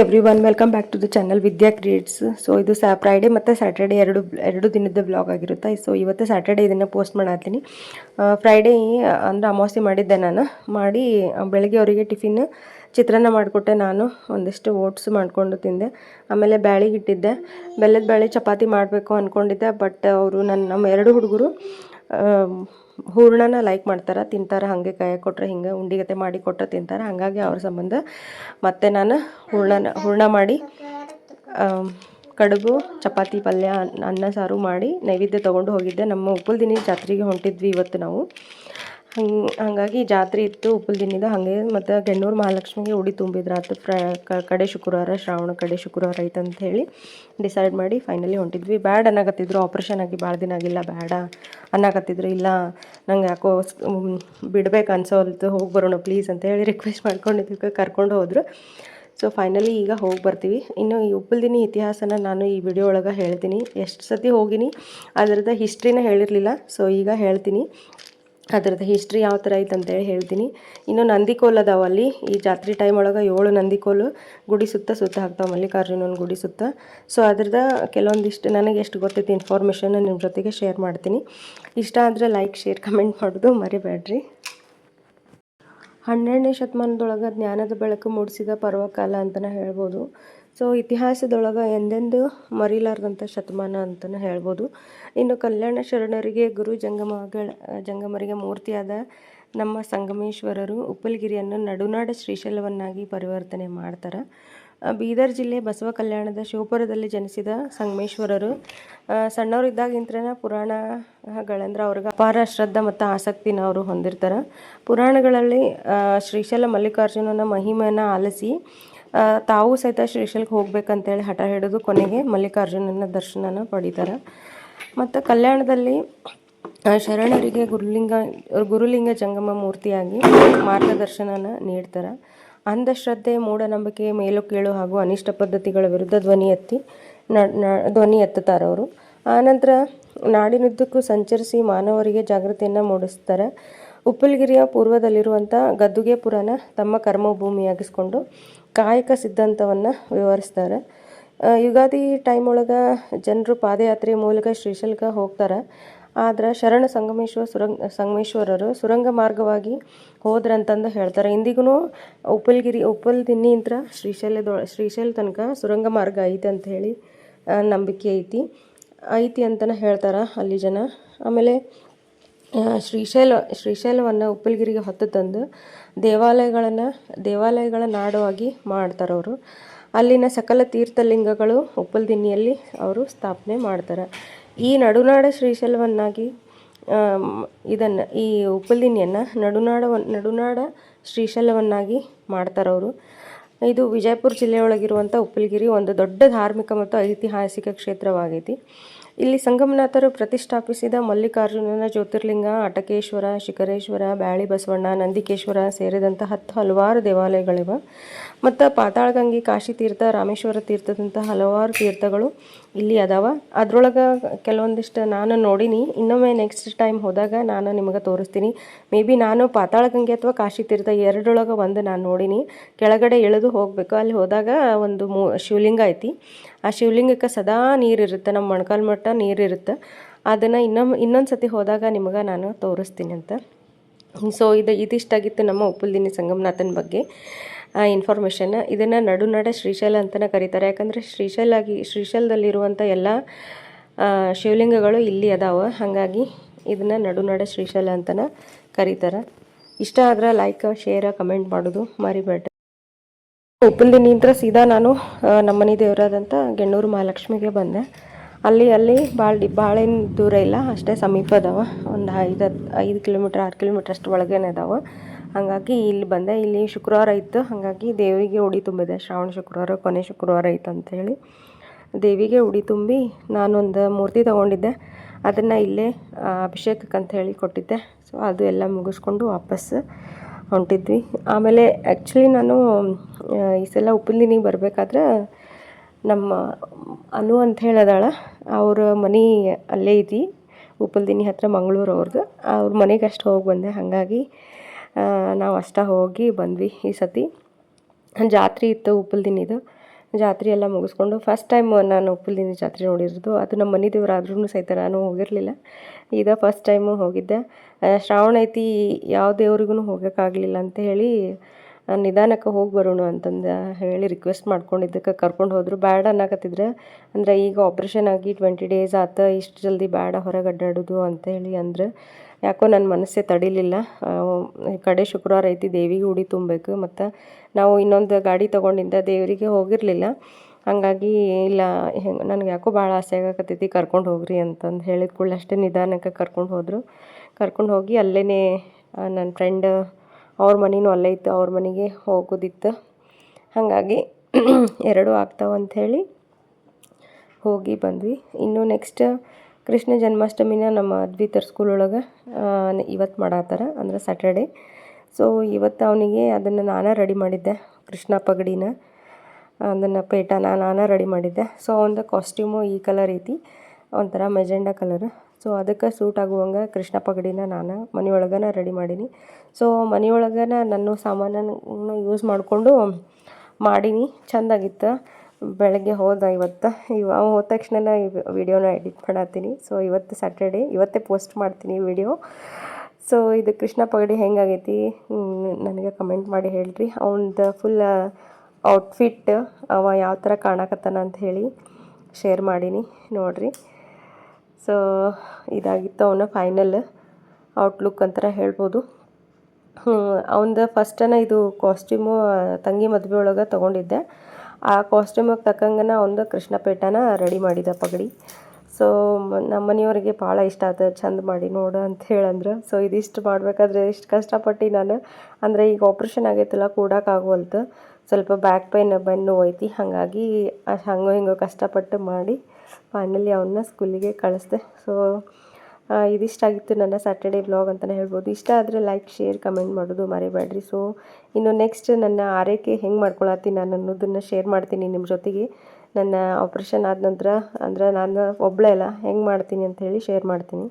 Every one welcome back to the channel Vidya creates so ಇದು ಸಾ Friday ಮತ್ತು Saturday ಎರಡು ಎರಡು ದಿನದ ಬ್ಲಾಗ್ ಆಗಿರುತ್ತೆ. ಸೊ ಇವತ್ತು ಸ್ಯಾಟರ್ಡೇ ಇದನ್ನು ಪೋಸ್ಟ್ ಮಾಡತ್ತೀನಿ. ಫ್ರೈಡೇ ಅಂದರೆ ಅಮಾವಾಸ್ಯೆ ಮಾಡಿದ್ದೆ ನಾನು. ಮಾಡಿ ಬೆಳಗ್ಗೆ ಅವರಿಗೆ ಟಿಫಿನ್, ಚಿತ್ರಾನ್ನ ಮಾಡಿಕೊಟ್ಟೆ ನಾನು. ಒಂದಿಷ್ಟು ಓಟ್ಸ್ ಮಾಡಿಕೊಂಡು ತಿಂದೆ. ಆಮೇಲೆ ಬ್ಯಾಳಿಗೆ ಇಟ್ಟಿದ್ದೆ. ಬೆಲ್ಲದ ಬ್ಯಾಳಿ ಚಪಾತಿ ಮಾಡಬೇಕು ಅಂದ್ಕೊಂಡಿದ್ದೆ ಬಟ್ ಅವರು ನನ್ನ, ನಮ್ಮ ಎರಡು ಹುಡುಗರು ಹೂರ್ಣನ ಲೈಕ್ ಮಾಡ್ತಾರೆ, ತಿಂತಾರೆ, ಹಾಗೆ ಕಾಯ ಕೊಟ್ಟರೆ ಹಿಂಗೆ, ಉಂಡಿಗತೆ ಮಾಡಿ ಕೊಟ್ಟರೆ ತಿಂತಾರೆ. ಹಾಗಾಗಿ ಅವ್ರ ಸಂಬಂಧ ಮತ್ತೆ ನಾನು ಹೂರ್ಣನ, ಹೂರ್ಣ ಮಾಡಿ ಕಡುಬು, ಚಪಾತಿ, ಪಲ್ಯ, ಅನ್ನ- ಸಾರು ಮಾಡಿ ನೈವೇದ್ಯ ತೊಗೊಂಡು ಹೋಗಿದ್ದೆ. ನಮ್ಮ ಉಪ್ಪಲ್ದಿನಿ ಜಾತ್ರೆಗೆ ಹೊಂಟಿದ್ವಿ ಇವತ್ತು ನಾವು. ಹಂಗೆ, ಹಾಗಾಗಿ ಜಾತ್ರೆ ಇತ್ತು ಉಪ್ಪಲ್ ದಿನದ ಹಾಗೆ ಮತ್ತು ಗೆಣ್ಣೂರು ಮಹಾಲಕ್ಷ್ಮಿಗೆ ಉಡಿ ತುಂಬಿದ್ರು. ಆತು ಪ್ರ ಕಡೆ ಶುಕ್ರವಾರ, ಶ್ರಾವಣ ಕಡೆ ಶುಕ್ರವಾರ ಐತೆ ಅಂತ ಹೇಳಿ ಡಿಸೈಡ್ ಮಾಡಿ ಫೈನಲಿ ಹೊಂಟಿದ್ವಿ. ಬ್ಯಾಡ್ ಅನ್ನಕತ್ತಿದ್ರು. ಆಪ್ರೇಷನ್ ಆಗಿ ಭಾಳ ದಿನ ಆಗಿಲ್ಲ. ಬೇಡ ಅನ್ನಕತ್ತಿದ್ರು. ಇಲ್ಲ, ನಂಗೆ ಯಾಕೋ ಬಿಡ್ಬೇಕು ಅನ್ಸೋಲ್ತು. ಹೋಗಿ ಬರೋಣ ಪ್ಲೀಸ್ ಅಂತ ಹೇಳಿ ರಿಕ್ವೆಸ್ಟ್ ಮಾಡ್ಕೊಂಡಿದ್ದಕ್ಕೆ ಕರ್ಕೊಂಡು ಹೋದರು. ಸೊ ಫೈನಲಿ ಈಗ ಹೋಗಿ ಬರ್ತೀವಿ. ಇನ್ನು ಈ ಉಪ್ಪಲ್ದಿನಿ ಇತಿಹಾಸನ ನಾನು ಈ ವಿಡಿಯೋ ಒಳಗೆ ಹೇಳ್ತೀನಿ. ಎಷ್ಟು ಸತಿ ಹೋಗಿನಿ ಅದರದ ಹಿಸ್ಟ್ರಿನ ಹೇಳಿರಲಿಲ್ಲ. ಸೊ ಈಗ ಹೇಳ್ತೀನಿ. ಅದರದ್ದು ಹಿಸ್ಟ್ರಿ ಯಾವ ಥರ ಐತೆ ಅಂತೇಳಿ ಹೇಳ್ತೀನಿ. ಇನ್ನು ನಂದಿಕೋಲ್ ಅದಾವೆ ಅಲ್ಲಿ ಈ ಜಾತ್ರೆ ಟೈಮ್ ಒಳಗೆ ಏಳು ನಂದಿಕೋಲು ಗುಡಿ ಸುತ್ತ ಸುತ್ತ ಹಾಕ್ತಾವೆ ಮಲ್ಲಿಕಾರ್ಜುನನ ಗುಡಿ ಸುತ್ತ. ಸೊ ಅದ್ರದ್ದು ಕೆಲವೊಂದಿಷ್ಟು ನನಗೆ ಎಷ್ಟು ಗೊತ್ತೈತಿ ಇನ್ಫಾರ್ಮೇಷನ್ ನಿಮ್ಮ ಜೊತೆಗೆ ಶೇರ್ ಮಾಡ್ತೀನಿ. ಇಷ್ಟ ಆದರೆ ಲೈಕ್ ಶೇರ್ ಕಮೆಂಟ್ ಮಾಡೋದು ಮರಿಬೇಡ್ರಿ. ಹನ್ನೆರಡನೇ ಶತಮಾನದೊಳಗೆ ಜ್ಞಾನದ ಬೆಳಕು ಮೂಡಿಸಿದ ಪರ್ವಕಾಲ ಅಂತಲೇ ಹೇಳ್ಬೋದು. ಸೊ ಇತಿಹಾಸದೊಳಗೆ ಎಂದೆಂದು ಮರಿಲಾರ್ದಂಥ ಶತಮಾನ ಅಂತಲೂ ಹೇಳ್ಬೋದು. ಇನ್ನು ಕಲ್ಯಾಣ ಶರಣರಿಗೆ ಗುರು ಜಂಗಮಗಳ ಜಂಗಮರಿಗೆ ಮೂರ್ತಿಯಾದ ನಮ್ಮ ಸಂಗಮೇಶ್ವರರು ಉಪ್ಪಲಗಿರಿಯನ್ನು ನಡುನಾಡ ಶ್ರೀಶೈಲವನ್ನಾಗಿ ಪರಿವರ್ತನೆ ಮಾಡ್ತಾರೆ. ಬೀದರ್ ಜಿಲ್ಲೆ ಬಸವ ಕಲ್ಯಾಣದ ಶಿವಪುರದಲ್ಲಿ ಜನಿಸಿದ ಸಂಗಮೇಶ್ವರರು ಸಣ್ಣವರಿದ್ದಾಗಿಂತ್ರನ ಪುರಾಣಗಳಂದ್ರೆ ಅವ್ರಿಗೆ ಅಪಾರ ಶ್ರದ್ಧೆ ಮತ್ತು ಆಸಕ್ತಿನ ಅವರು ಹೊಂದಿರ್ತಾರೆ. ಪುರಾಣಗಳಲ್ಲಿ ಶ್ರೀಶೈಲ ಮಲ್ಲಿಕಾರ್ಜುನನ ಮಹಿಮೆಯನ್ನು ಆಲಿಸಿ ತಾವು ಸಹಿತ ಶ್ರೀಶೈಲಕ್ಕೆ ಹೋಗ್ಬೇಕಂತೇಳಿ ಹಠ ಹಿಡಿದು ಕೊನೆಗೆ ಮಲ್ಲಿಕಾರ್ಜುನನ ದರ್ಶನನ ಪಡಿತಾರೆ. ಮತ್ತು ಕಲ್ಯಾಣದಲ್ಲಿ ಶರಣರಿಗೆ ಗುರುಲಿಂಗ ಗುರುಲಿಂಗ ಜಂಗಮ ಮೂರ್ತಿಯಾಗಿ ಮಾರ್ಗದರ್ಶನನ ನೀಡ್ತಾರೆ. ಅಂಧಶ್ರದ್ಧೆ, ಮೂಢನಂಬಿಕೆ ಮೇಲು ಕೀಳು ಹಾಗೂ ಅನಿಷ್ಟ ಪದ್ಧತಿಗಳ ವಿರುದ್ಧ ಧ್ವನಿ ಎತ್ತಿ ಧ್ವನಿ ಎತ್ತುತ್ತಾರೆ ಅವರು. ಆನಂತರ ನಾಡಿನುದ್ದಕ್ಕೂ ಸಂಚರಿಸಿ ಮಾನವರಿಗೆ ಜಾಗೃತಿಯನ್ನು ಮೂಡಿಸ್ತಾರೆ. ಉಪ್ಪಲ್ಗಿರಿಯ ಪೂರ್ವದಲ್ಲಿರುವಂಥ ಗದ್ದುಗೆಪುರನ ತಮ್ಮ ಕರ್ಮಭೂಮಿಯಾಗಿಸ್ಕೊಂಡು ಕಾಯಕ ಸಿದ್ಧಾಂತವನ್ನು ವಿವರಿಸ್ತಾರೆ. ಯುಗಾದಿ ಟೈಮ್ ಒಳಗೆ ಜನರು ಪಾದಯಾತ್ರೆ ಮೂಲಕ ಶ್ರೀಶೈಲಕ್ಕೆ ಹೋಗ್ತಾರೆ. ಆದ್ರೆ ಶರಣ ಸಂಗಮೇಶ್ವರ ಸುರಂಗ, ಸಂಗಮೇಶ್ವರರು ಸುರಂಗ ಮಾರ್ಗವಾಗಿ ಹೋದ್ರಂತಂದು ಹೇಳ್ತಾರೆ. ಇಂದಿಗೂ ಉಪ್ಪಲ್ಗಿರಿ, ಉಪ್ಪಲ್ ಉಪ್ಪಲ್ದಿನ್ನಿಂತ್ರ ಶ್ರೀಶೈಲದೊಳ ಶ್ರೀಶೈಲ ತನಕ ಸುರಂಗ ಮಾರ್ಗ ಐತೆ ಅಂತ ಹೇಳಿ ನಂಬಿಕೆ ಐತಿ. ಐತಿ ಅಂತಲೇ ಹೇಳ್ತಾರೆ ಅಲ್ಲಿ ಜನ. ಆಮೇಲೆ ಶ್ರೀಶೈಲ ಶ್ರೀಶೈಲವನ್ನು ಉಪ್ಪಲ್ಗಿರಿಗೆ ಹೊತ್ತು ತಂದು ದೇವಾಲಯಗಳನ್ನು, ದೇವಾಲಯಗಳ ನಾಡುವಾಗಿ ಮಾಡ್ತಾರೆ ಅವರು. ಅಲ್ಲಿನ ಸಕಲ ತೀರ್ಥಲಿಂಗಗಳು ಉಪ್ಪಲ್ದಿನ್ನಿಯಲ್ಲಿ ಅವರು ಸ್ಥಾಪನೆ ಮಾಡ್ತಾರೆ. ಈ ನಡುನಾಡ ಶ್ರೀಶೈಲವನ್ನಾಗಿ ಇದನ್ನು, ಈ ಉಪ್ಪಲ್ದಿನ್ನಿಯನ್ನು ನಡುನಾಡ ನಡುನಾಡ ಶ್ರೀಶೈಲವನ್ನಾಗಿ ಮಾಡ್ತಾರೆ ಅವರು. ಇದು ವಿಜಯಪುರ ಜಿಲ್ಲೆಯೊಳಗಿರುವಂಥ ಉಪ್ಪಲ್ಗಿರಿ ಒಂದು ದೊಡ್ಡ ಧಾರ್ಮಿಕ ಮತ್ತು ಐತಿಹಾಸಿಕ ಕ್ಷೇತ್ರವಾಗೈತಿ. ಇಲ್ಲಿ ಸಂಗಮನಾಥರು ಪ್ರತಿಷ್ಠಾಪಿಸಿದ ಮಲ್ಲಿಕಾರ್ಜುನನ ಜ್ಯೋತಿರ್ಲಿಂಗ, ಅಟಕೇಶ್ವರ, ಶಿಖರೇಶ್ವರ, ಬ್ಯಾಳಿ ಬಸವಣ್ಣ, ನಂದಿಕೇಶ್ವರ ಸೇರಿದಂಥ ಹತ್ತು ಹಲವಾರು ದೇವಾಲಯಗಳಿವೆ. ಮತ್ತು ಪಾತಾಳಗಂಗೆ, ಕಾಶಿ ತೀರ್ಥ, ರಾಮೇಶ್ವರ ತೀರ್ಥದಂಥ ಹಲವಾರು ತೀರ್ಥಗಳು ಇಲ್ಲಿ ಅದಾವ. ಅದ್ರೊಳಗೆ ಕೆಲವೊಂದಿಷ್ಟು ನಾನು ನೋಡೀನಿ. ಇನ್ನೊಮ್ಮೆ ನೆಕ್ಸ್ಟ್ ಟೈಮ್ ಹೋದಾಗ ನಾನು ನಿಮಗೆ ತೋರಿಸ್ತೀನಿ. ಮೇ ಬಿ ನಾನು ಪಾತಾಳಗಂಗೆ ಅಥವಾ ಕಾಶಿ ತೀರ್ಥ ಎರಡರೊಳಗೆ ಒಂದು ನಾನು ನೋಡೀನಿ. ಕೆಳಗಡೆ ಇಳಿದು ಹೋಗಬೇಕು. ಅಲ್ಲಿ ಹೋದಾಗ ಒಂದು ಮೂ ಶಿವಲಿಂಗ ಐತಿ. ಆ ಶಿವಲಿಂಗಕ್ಕೆ ಸದಾ ನೀರಿರುತ್ತೆ, ನಮ್ಮ ಮೊಣಕಾಲು ಮಟ್ಟ ನೀರಿರುತ್ತೆ. ಅದನ್ನು ಇನ್ನೊಮ್ಮೆ ಇನ್ನೊಂದು ಸತಿ ಹೋದಾಗ ನಿಮಗೆ ನಾನು ತೋರಿಸ್ತೀನಿ ಅಂತ. ಸೊ ಇದು, ಇದಿಷ್ಟಾಗಿತ್ತು ನಮ್ಮ ಉಪ್ಪುಲ್ದಿನಿ ಸಂಗಮನಾಥನ ಬಗ್ಗೆ ಇನ್ಫಾರ್ಮೇಷನ್ ಇದನ್ನು ನಡುನಡ ಶ್ರೀಶೈಲ ಅಂತಲೇ ಕರೀತಾರೆ. ಯಾಕಂದರೆ ಶ್ರೀಶೈಲಾಗಿ ಶ್ರೀಶೈಲದಲ್ಲಿರುವಂಥ ಎಲ್ಲ ಶಿವಲಿಂಗಗಳು ಇಲ್ಲಿ ಅದಾವ. ಹಾಗಾಗಿ ಇದನ್ನು ನಡುನಡ ಶ್ರೀಶೈಲ ಅಂತಲೇ ಕರೀತಾರೆ. ಇಷ್ಟ ಆದ್ರೆ ಲೈಕ್ ಶೇರ್ ಕಮೆಂಟ್ ಮಾಡೋದು ಮರಿಬೇಡ್ರಿ ಉಪ್ಪಲ್ದಿನಿಂದ ಸೀದಾ ನಾನು ನಮ್ಮನಿ ದೇವರಾದಂಥ ಗೆಣ್ಣೂರು ಮಹಾಲಕ್ಷ್ಮಿಗೆ ಬಂದೆ. ಅಲ್ಲಿ ಅಲ್ಲಿ ಭಾಳ ಡಿ ಭಾಳೇನು ದೂರ ಇಲ್ಲ, ಅಷ್ಟೇ ಸಮೀಪ ಅದಾವ. ಒಂದು ಐದು ಐದು ಕಿಲೋಮೀಟ್ರ್, ಆರು ಕಿಲೋಮೀಟ್ರ್ ಅಷ್ಟು ಒಳಗೇನೆ ಅದಾವ. ಹಾಗಾಗಿ ಇಲ್ಲಿ ಬಂದೆ. ಇಲ್ಲಿ ಶುಕ್ರವಾರ ಇತ್ತು ಹಾಗಾಗಿ ದೇವಿಗೆ ಉಡಿ ತುಂಬಿದೆ. ಶ್ರಾವಣ ಶುಕ್ರವಾರ, ಕೊನೆ ಶುಕ್ರವಾರ ಇತ್ತು ಅಂಥೇಳಿ ದೇವಿಗೆ ಉಡಿ ತುಂಬಿ ನಾನೊಂದು ಮೂರ್ತಿ ತೊಗೊಂಡಿದ್ದೆ. ಅದನ್ನು ಇಲ್ಲೇ ಅಭಿಷೇಕಕ್ಕೆ ಅಂತ ಹೇಳಿ ಕೊಟ್ಟಿದ್ದೆ. ಸೊ ಅದು ಎಲ್ಲ ಮುಗಿಸ್ಕೊಂಡು ವಾಪಸ್ ಹೊಂಟಿದ್ವಿ. ಆಮೇಲೆ ಆ್ಯಕ್ಚುಲಿ ನಾನು ಈ ಸಲ ಉಪ್ಪಿನದಿನಿಗೆ ಬರಬೇಕಾದ್ರೆ ನಮ್ಮ ಅನು ಅಂತ ಹೇಳದಾಳ, ಅವ್ರ ಮನೆ ಅಲ್ಲೇ ಐತಿ ಉಪ್ಪಲ್ದಿನಿ ಹತ್ರ ಮಂಗಳೂರು ಅವ್ರದ್ದು ಅವ್ರ ಮನೆಗೆ ಅಷ್ಟು ಹೋಗಿ ಬಂದೆ. ಹಾಗಾಗಿ ನಾವು ಅಷ್ಟ ಹೋಗಿ ಬಂದ್ವಿ ಈ ಸತಿ. ಜಾತ್ರೆ ಇತ್ತು ಉಪ್ಪಲ್ದಿನಿದು ಜಾತ್ರೆ ಎಲ್ಲ ಮುಗಿಸ್ಕೊಂಡು ಫಸ್ಟ್ ಟೈಮ್ ನಾನು ಉಪ್ಪಲ್ದಿನಿ ಜಾತ್ರೆ ನೋಡಿರೋದು. ಅದು ನಮ್ಮ ಮನೆ ದೇವ್ರು ಆದ್ರೂ ಸಹಿತ ನಾನು ಹೋಗಿರಲಿಲ್ಲ. ಈಗ ಫಸ್ಟ್ ಟೈಮು ಹೋಗಿದ್ದೆ. ಶ್ರಾವಣ ಐತಿ, ಯಾವ ದೇವ್ರಿಗೂ ಹೋಗೋಕ್ಕಾಗಲಿಲ್ಲ ಅಂತ ಹೇಳಿ ನಿಧಾನಕ್ಕೆ ಹೋಗಿ ಬರೋಣ ಅಂತಂದು ಹೇಳಿ ರಿಕ್ವೆಸ್ಟ್ ಮಾಡ್ಕೊಂಡಿದ್ದಕ್ಕೆ. ಕರ್ಕೊಂಡು ಹೋದರು. ಬ್ಯಾಡ ಅನ್ನಕತ್ತಿದ್ರೆ. ಅಂದರೆ ಈಗ ಆಪ್ರೇಷನ್ ಆಗಿ ಟ್ವೆಂಟಿ ಡೇಸ್ ಆತ, ಇಷ್ಟು ಜಲ್ದಿ ಬೇಡ ಹೊರಗೆ ಅಡ್ಡಾಡೋದು ಅಂತ ಹೇಳಿ ಅಂದ್ರೆ ಯಾಕೋ ನನ್ನ ಮನಸ್ಸೇ ತಡಿಲಿಲ್ಲ. ಕಡೆ ಶುಕ್ರವಾರ ಐತಿ, ದೇವಿಗೆ ಉಡಿ ತುಂಬಬೇಕು, ಮತ್ತು ನಾವು ಇನ್ನೊಂದು ಗಾಡಿ ತೊಗೊಂಡಿದ್ದ ದೇವರಿಗೆ ಹೋಗಿರಲಿಲ್ಲ. ಹಾಗಾಗಿ ಇಲ್ಲ ನನಗೆ ಯಾಕೋ ಭಾಳ ಆಸೆ ಆಗಕತ್ತೈತಿ, ಕರ್ಕೊಂಡು ಹೋಗ್ರಿ ಅಂತಂದು ಹೇಳಿದ ಕೂಡಲೇ ಅಷ್ಟೇ ನಿಧಾನಕ್ಕೆ ಕರ್ಕೊಂಡು ಹೋದರು. ಕರ್ಕೊಂಡು ಹೋಗಿ ಅಲ್ಲೇ ನನ್ನ ಫ್ರೆಂಡ್ ಅವ್ರ ಮನೆಯೂ ಅಲ್ಲೇ ಇತ್ತು, ಅವ್ರ ಮನೆಗೆ ಹೋಗೋದಿತ್ತು. ಹಾಗಾಗಿ ಎರಡೂ ಆಗ್ತಾವಂಥೇಳಿ ಹೋಗಿ ಬಂದ್ವಿ. ಇನ್ನು ನೆಕ್ಸ್ಟ್ ಕೃಷ್ಣ ಜನ್ಮಾಷ್ಟಮಿನ ನಮ್ಮ ಅದ್ವಿತರ್ ಸ್ಕೂಲ್ ಒಳಗೆ ಇವತ್ತು ಮಾಡತ್ತಾರ, ಅಂದ್ರೆ ಸ್ಯಾಟರ್ಡೆ ಸೊ ಇವತ್ತು ಅವನಿಗೆ ಅದನ್ನು ನಾನೇ ರೆಡಿ ಮಾಡಿದ್ದೆ, ಕೃಷ್ಣ ಪಗಡಿನ, ಅದನ್ನು ಪೇಟನ ನಾನೇ ರೆಡಿ ಮಾಡಿದ್ದೆ. ಸೊ ಅವನದು ಕಾಸ್ಟ್ಯೂಮು ಈ ಕಲರ್ ಐತಿ, ಒಂಥರ ಮೆಜೆಂಡ ಕಲರ್ ಸೊ ಅದಕ್ಕೆ ಸೂಟ್ ಆಗುವಂಗೆ ಕೃಷ್ಣ ಪಗಡಿನ ನಾನು ಮನೆಯೊಳಗನ ರೆಡಿ ಮಾಡೀನಿ. ಸೊ ಮನೆಯೊಳಗನ ನನ್ನ ಸಾಮಾನನ್ನು ಯೂಸ್ ಮಾಡಿಕೊಂಡು ಮಾಡೀನಿ, ಚೆಂದಾಗಿತ್ತು. ಬೆಳಗ್ಗೆ ಹೋದ ಇವತ್ತು. ಇವ ಹೋದ ತಕ್ಷಣ ವಿಡಿಯೋನ ಎಡಿಟ್ ಮಾಡತ್ತೀನಿ. ಸೊ ಇವತ್ತು ಸ್ಯಾಟರ್ಡೆ ಇವತ್ತೇ ಪೋಸ್ಟ್ ಮಾಡ್ತೀನಿ ವಿಡಿಯೋ. ಸೊ ಇದು ಕೃಷ್ಣ ಪಗಡಿ ಹೆಂಗಾಗೈತಿ? ನನಗೆ ಕಮೆಂಟ್ ಮಾಡಿ ಹೇಳ್ರಿ. ಅವನದು ಫುಲ್ ಔಟ್ಫಿಟ್ ಅವ ಯಾವ ಥರ ಕಾಣಕತ್ತಾನ ಅಂತ ಹೇಳಿ ಶೇರ್ ಮಾಡೀನಿ, ನೋಡಿರಿ. ಸೊ ಇದಾಗಿತ್ತು ಅವನ ಫೈನಲ್ ಔಟ್ಲುಕ್ ಅಂತ ಹೇಳ್ಬೋದು. ಅವನದು ಫಸ್ಟನ ಇದು ಕಾಸ್ಟ್ಯೂಮು ತಂಗಿ ಮದುವೆ ಒಳಗೆ ತೊಗೊಂಡಿದ್ದೆ. ಆ ಕಾಸ್ಟ್ಯೂಮಿಗೆ ತಕ್ಕಂಗೆ ಒಂದು ಕೃಷ್ಣ ಪೇಟನ ರೆಡಿ ಮಾಡಿದ ಪಗಡಿ. ಸೊ ನಮ್ಮ ಮನೆಯವ್ರಿಗೆ ಭಾಳ ಇಷ್ಟ ಆಯ್ತು ಚಂದ ಮಾಡಿ ನೋಡು ಅಂತ ಹೇಳಂದ್ರೆ. ಸೊ ಇದಿಷ್ಟು ಮಾಡಬೇಕಾದ್ರೆ ಇಷ್ಟು ಕಷ್ಟಪಟ್ಟು ನಾನು, ಅಂದರೆ ಈಗ ಆಪ್ರೇಷನ್ ಆಗೈತಲ್ಲ ಕೂಡೋಕ್ಕಾಗವಲ್ತು ಸ್ವಲ್ಪ ಬ್ಯಾಕ್ ಪೈನ್ ಬೆನ್ನು ಹೋಯ್ತಿ, ಹಾಗಾಗಿ ಹಂಗೋ ಹಿಂಗೋ ಕಷ್ಟಪಟ್ಟು ಮಾಡಿ ಫೈನಲಿ ಅವನ್ನ ಸ್ಕೂಲಿಗೆ ಕಳಿಸ್ದೆ. ಸೊ ಇದಿಷ್ಟಾಗಿತ್ತು ನನ್ನ ಸ್ಯಾಟರ್ಡೇ ವ್ಲಾಗ್ ಅಂತಲೇ ಹೇಳ್ಬೋದು. ಇಷ್ಟ ಆದರೆ ಲೈಕ್ ಶೇರ್ ಕಮೆಂಟ್ ಮಾಡೋದು ಮರಿಬೇಡ್ರಿ. ಸೊ ಇನ್ನು ನೆಕ್ಸ್ಟ್ ನನ್ನ ಆರೈಕೆ ಹೆಂಗೆ ಮಾಡ್ಕೊಳತ್ತೀನಿ ನಾನು ಅನ್ನೋದನ್ನು ಶೇರ್ ಮಾಡ್ತೀನಿ ನಿಮ್ಮ ಜೊತೆಗೆ. ನನ್ನ ಆಪ್ರೇಷನ್ ಆದ ನಂತರ, ಅಂದರೆ ನಾನು ಒಬ್ಬಳೇ ಅಲ್ಲ, ಹೆಂಗೆ ಮಾಡ್ತೀನಿ ಅಂತ ಹೇಳಿ ಶೇರ್ ಮಾಡ್ತೀನಿ.